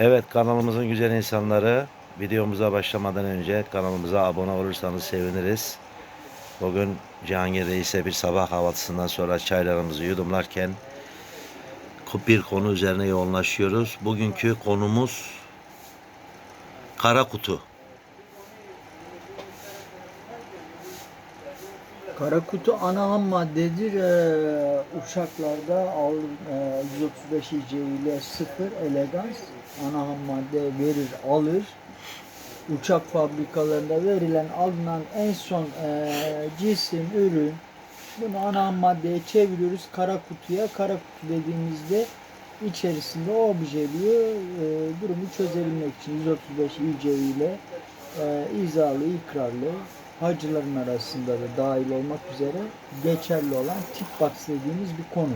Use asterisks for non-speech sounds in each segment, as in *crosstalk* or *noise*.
Evet kanalımızın güzel insanları videomuza başlamadan önce kanalımıza abone olursanız seviniriz. Bugün Cihangir Reis'e bir sabah kahvaltısından sonra çaylarımızı yudumlarken bir konu üzerine yoğunlaşıyoruz. Bugünkü konumuz kara kutu. Kara kutu ana ham maddedir. Ee, uçaklarda al, e, 135 IC ile 0 elegans ana ham madde verir alır. Uçak fabrikalarında verilen alınan en son e, cisim, ürün bunu ana ham maddeye çeviriyoruz kara kutuya. Kara kutu dediğimizde içerisinde objeliyor e, durumu çözebilmek için 135 IC ile e, izalı, ikrarlı hacıların arasında da dahil olmak üzere geçerli olan tip box dediğimiz bir konu.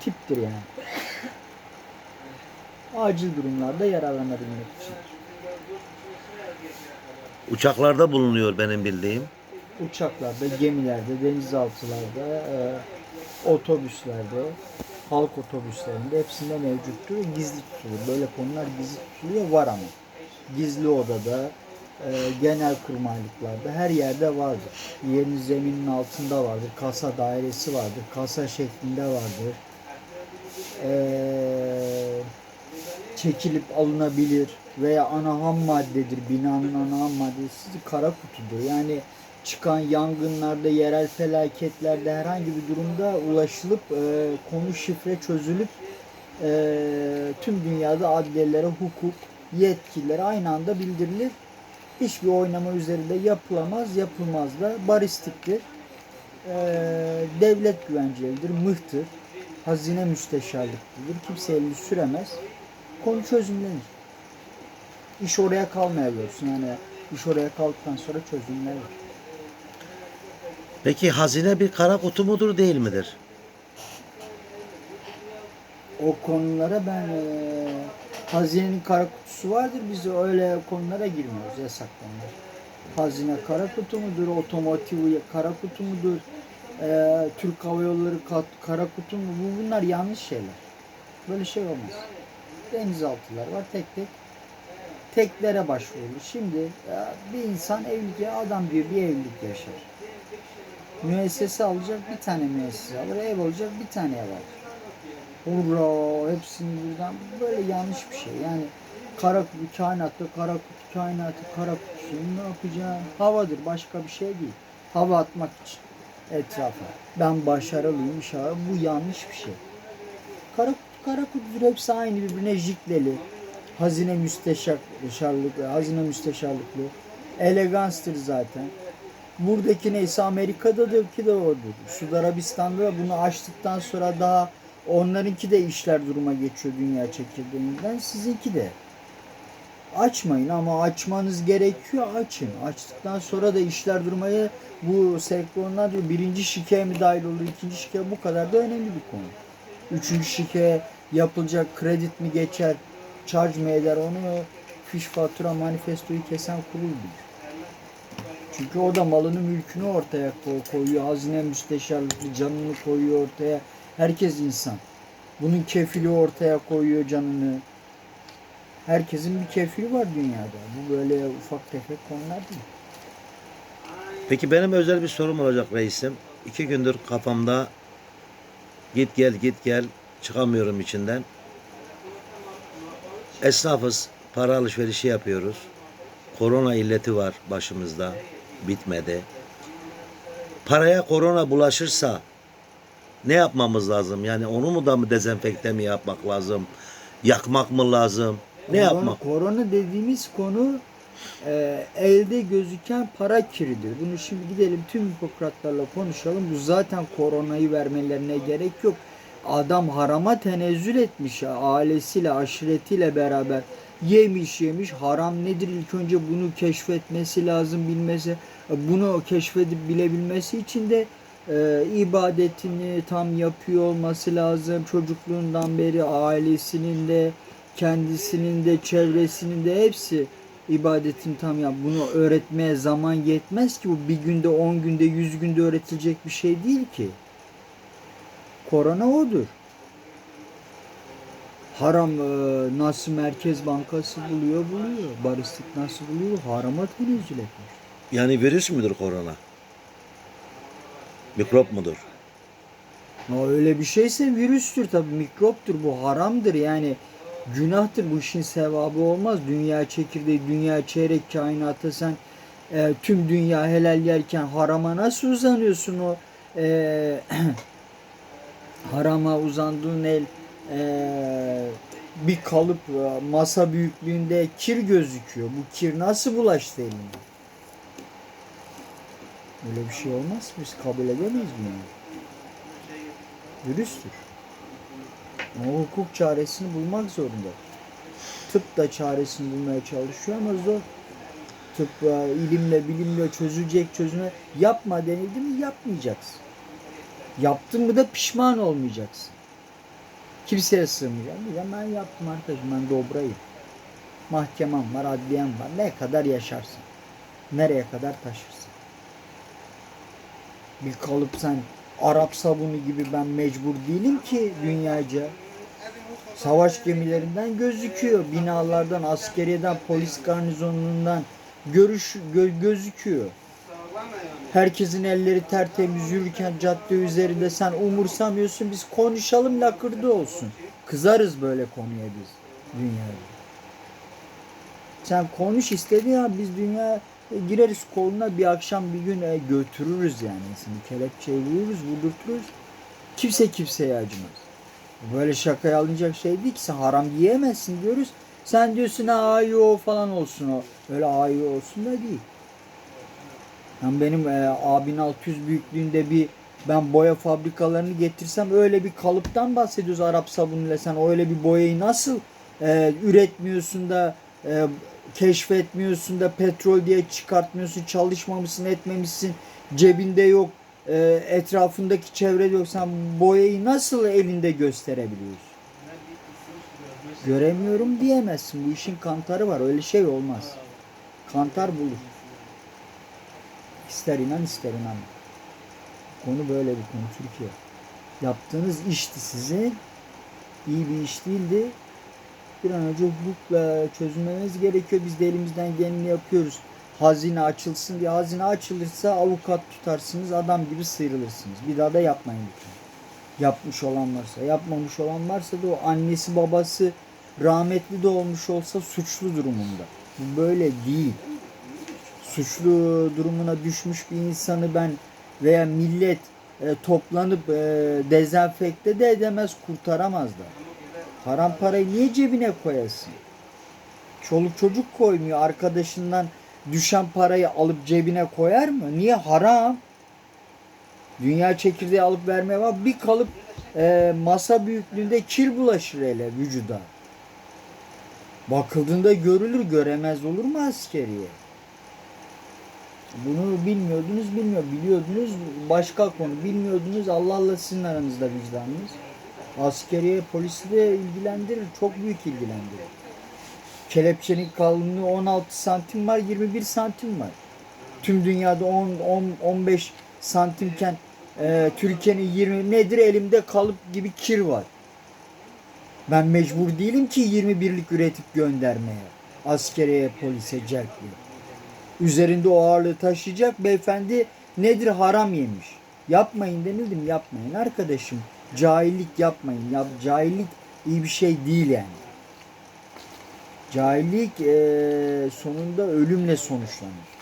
Tiptir yani. Acil durumlarda yararlanabilmek için. Uçaklarda bulunuyor benim bildiğim. Uçaklarda, gemilerde, denizaltılarda, e, otobüslerde, halk otobüslerinde hepsinde mevcuttur. Gizli tutulur. Böyle konular gizli tutuluyor var ama. Gizli odada, genel kurmaylıklarda her yerde vardır. Yerin zeminin altında vardır. Kasa dairesi vardır. Kasa şeklinde vardır. E, çekilip alınabilir veya ana ham maddedir. Binanın ana ham maddesi kara kutudur. Yani çıkan yangınlarda, yerel felaketlerde herhangi bir durumda ulaşılıp e, konu şifre çözülüp e, tüm dünyada adliyelere hukuk yetkililere aynı anda bildirilir. Hiçbir oynama üzerinde yapılamaz, yapılmaz da baristiktir. E, devlet güvencelidir, mıhtır, hazine müsteşarlıklıdır. Kimse elini süremez. Konu çözümlenir. İş oraya kalmayabiliyorsun. Yani iş oraya kaldıktan sonra çözümlenir. Peki hazine bir kara kutu mudur değil midir? O konulara ben e, hazinenin kara kutusu vardır. Biz öyle konulara girmiyoruz. Yasak konular. Hazine kara kutu mudur? Otomotiv kara kutu mudur? E, Türk Hava Yolları kara kutu mu? Bu, bunlar yanlış şeyler. Böyle şey olmaz. Denizaltılar var tek tek. Teklere başvurulur. Şimdi ya, bir insan evlilik, adam diyor bir evlilik yaşar. Müessese alacak bir tane müessese alır. Ev olacak bir tane ev alır. Hurra hepsini birden böyle yanlış bir şey. Yani kara kutu kainatta kara kutu kainatı kara kutusu ne yapacağı havadır başka bir şey değil. Hava atmak için etrafa. Ben başarılıyım inşallah. Bu yanlış bir şey. Kara kutu kara kutudur hepsi aynı birbirine jikleli. Hazine müsteşarlıklı, hazine müsteşarlıklı. Eleganstır zaten. Buradaki neyse Amerika'daki de odur. Suudi Arabistan'da da bunu açtıktan sonra daha onlarınki de işler duruma geçiyor dünya çekirdeğinden. Sizinki de. Açmayın ama açmanız gerekiyor açın. Açtıktan sonra da işler durmaya bu sektörler diyor birinci şikeye mi dahil olur, ikinci şike bu kadar da önemli bir konu. Üçüncü şike yapılacak kredi mi geçer, charge mı eder onu fiş fatura manifestoyu kesen kurul bilir. Çünkü o da malını mülkünü ortaya ko- koyuyor. Hazine müsteşarlıklı canını koyuyor ortaya. Herkes insan. Bunun kefili ortaya koyuyor canını. Herkesin bir kefili var dünyada. Bu böyle ufak tefek konular değil. Peki benim özel bir sorum olacak reisim. İki gündür kafamda git gel git gel çıkamıyorum içinden. Esnafız, para alışverişi yapıyoruz. Korona illeti var başımızda, bitmedi. Paraya korona bulaşırsa ne yapmamız lazım? Yani onu mu da mı dezenfekte mi yapmak lazım? Yakmak mı lazım? Ne Korona- yapmak? Korona dediğimiz konu e, elde gözüken para kiridir. Bunu şimdi gidelim tüm hipokratlarla konuşalım. Bu zaten koronayı vermelerine gerek yok. Adam harama tenezzül etmiş ya, ailesiyle, aşiretiyle beraber yemiş yemiş. Haram nedir? İlk önce bunu keşfetmesi lazım, bilmesi. Bunu keşfedip bilebilmesi için de e, ibadetini tam yapıyor olması lazım. Çocukluğundan beri ailesinin de kendisinin de çevresinin de hepsi ibadetini tam yap. Bunu öğretmeye zaman yetmez ki bu bir günde, on günde, yüz günde öğretilecek bir şey değil ki. Korona odur. Haram e, nasıl Merkez Bankası buluyor buluyor. Baristik nasıl buluyor? Harama tenezzül etmiş. Yani virüs müdür korona? Mikrop mudur? Ya öyle bir şeyse virüstür tabii mikroptur bu haramdır yani günahtır bu işin sevabı olmaz. Dünya çekirdeği, dünya çeyrek kainatta sen e, tüm dünya helal yerken harama nasıl uzanıyorsun o e, *clears throat* harama uzandığın el e, bir kalıp e, masa büyüklüğünde kir gözüküyor. Bu kir nasıl bulaştı eline? Öyle bir şey olmaz. Biz kabul edemeyiz bunu. Virüstür. Ama hukuk çaresini bulmak zorunda. Tıp da çaresini bulmaya çalışıyor ama zor. Tıp e, ilimle bilimle çözülecek çözüme yapma denildi mi yapmayacaksın. Yaptın mı da pişman olmayacaksın. Kimseye sığmayacaksın. Diyeceğim ben yaptım arkadaşım ben dobrayım. Mahkemem var, adliyem var. Ne kadar yaşarsın. Nereye kadar taşırsın. Bir kalıp sen Arap sabunu gibi ben mecbur değilim ki dünyaca. Savaş gemilerinden gözüküyor. Binalardan, askeriyeden, polis garnizonundan görüş gö- gözüküyor. Herkesin elleri tertemiz yürürken cadde üzerinde sen umursamıyorsun. Biz konuşalım lakırdı olsun. Kızarız böyle konuya biz dünyada. Sen konuş istedi ya biz dünya gireriz koluna bir akşam bir gün götürürüz yani. Seni kelepçeyi vururuz, vurdurturuz. Kimse kimseye acımaz. Böyle şakaya alınacak şey değil ki sen haram yiyemezsin diyoruz. Sen diyorsun ayo falan olsun o. Öyle ayo olsun da değil. Yani benim e, abin 600 büyüklüğünde bir ben boya fabrikalarını getirsem öyle bir kalıptan bahsediyoruz Arap sabunuyla. Sen öyle bir boyayı nasıl e, üretmiyorsun da e, keşfetmiyorsun da petrol diye çıkartmıyorsun, çalışmamışsın, etmemişsin, cebinde yok, e, etrafındaki çevrede yok. Sen boyayı nasıl elinde gösterebiliyorsun? Göremiyorum diyemezsin. Bu işin kantarı var. Öyle şey olmaz. Kantar bulur. İster inan ister inanma. Konu böyle bir konu Türkiye. Yaptığınız işti sizin. iyi bir iş değildi. Bir an önce hukukla çözülmeniz gerekiyor. Biz de elimizden geleni yapıyoruz. Hazine açılsın diye. Hazine açılırsa avukat tutarsınız. Adam gibi sıyrılırsınız. Bir daha da yapmayın lütfen. Yapmış olan varsa. Yapmamış olan varsa da o annesi babası rahmetli de olmuş olsa suçlu durumunda. Bu böyle değil. Suçlu durumuna düşmüş bir insanı ben veya millet e, toplanıp e, dezenfekte de edemez, kurtaramaz da. Haram parayı niye cebine koyasın? Çoluk çocuk koymuyor. Arkadaşından düşen parayı alıp cebine koyar mı? Niye haram? Dünya çekirdeği alıp vermeye var. Bir kalıp e, masa büyüklüğünde kir bulaşır hele vücuda. Bakıldığında görülür, göremez olur mu askeriye? Bunu bilmiyordunuz, bilmiyor. Biliyordunuz başka konu. Bilmiyordunuz Allah'la sizin aranızda vicdanınız. Askeriye polisi de ilgilendirir. Çok büyük ilgilendirir. Kelepçenin kalınlığı 16 santim var, 21 santim var. Tüm dünyada 10, 10 15 santimken e, Türkiye'nin 20 nedir elimde kalıp gibi kir var. Ben mecbur değilim ki 21'lik üretip göndermeye. Askeriye polise celpliyor. Üzerinde o ağırlığı taşıyacak beyefendi nedir haram yemiş. Yapmayın denildim yapmayın arkadaşım. Cahillik yapmayın. Ya, cahillik iyi bir şey değil yani. Cahillik eee, sonunda ölümle sonuçlanır.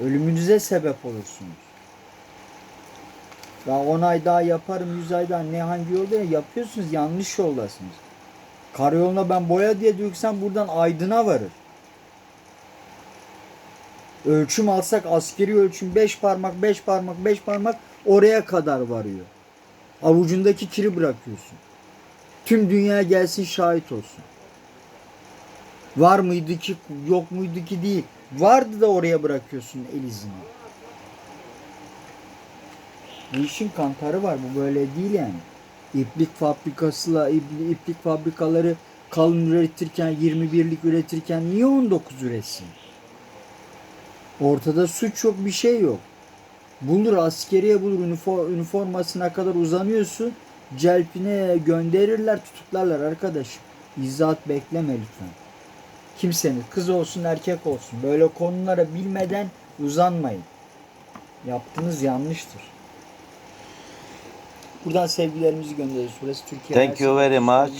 Ölümünüze sebep olursunuz. Ya 10 ay daha yaparım 100 ay daha ne hangi yolda ya yapıyorsunuz yanlış yoldasınız. Karayoluna ben boya diye döksem buradan Aydın'a varır. Ölçüm alsak askeri ölçüm 5 parmak 5 parmak 5 parmak oraya kadar varıyor. Avucundaki kiri bırakıyorsun. Tüm dünya gelsin şahit olsun. Var mıydı ki yok muydu ki değil. Vardı da oraya bırakıyorsun el izini. Bu işin kantarı var. Bu böyle değil yani. İplik fabrikasıyla ip- iplik fabrikaları kalın üretirken 21'lik üretirken niye 19 üretsin? Ortada suç yok bir şey yok. Bulur askeriye bulur ünifor, üniformasına kadar uzanıyorsun. Celpine gönderirler tutuklarlar arkadaşım. İzahat bekleme lütfen. Kimsenin kız olsun erkek olsun böyle konulara bilmeden uzanmayın. Yaptığınız yanlıştır. Buradan sevgilerimizi gönderiyoruz. Burası Türkiye. Thank you very much.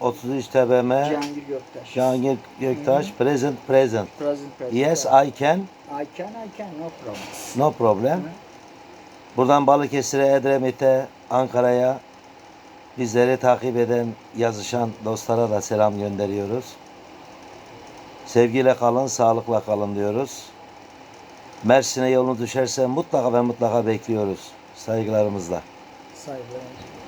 33 TBM Cihangir Göktaş. Cihangir Göktaş present present. Present, present. Yes I can. I can, I can, no problem. No problem. Buradan Balıkesir'e, Edremit'e, Ankara'ya bizleri takip eden, yazışan dostlara da selam gönderiyoruz. Sevgiyle kalın, sağlıkla kalın diyoruz. Mersin'e yolunu düşerse mutlaka ve mutlaka bekliyoruz. Saygılarımızla. 晒黑。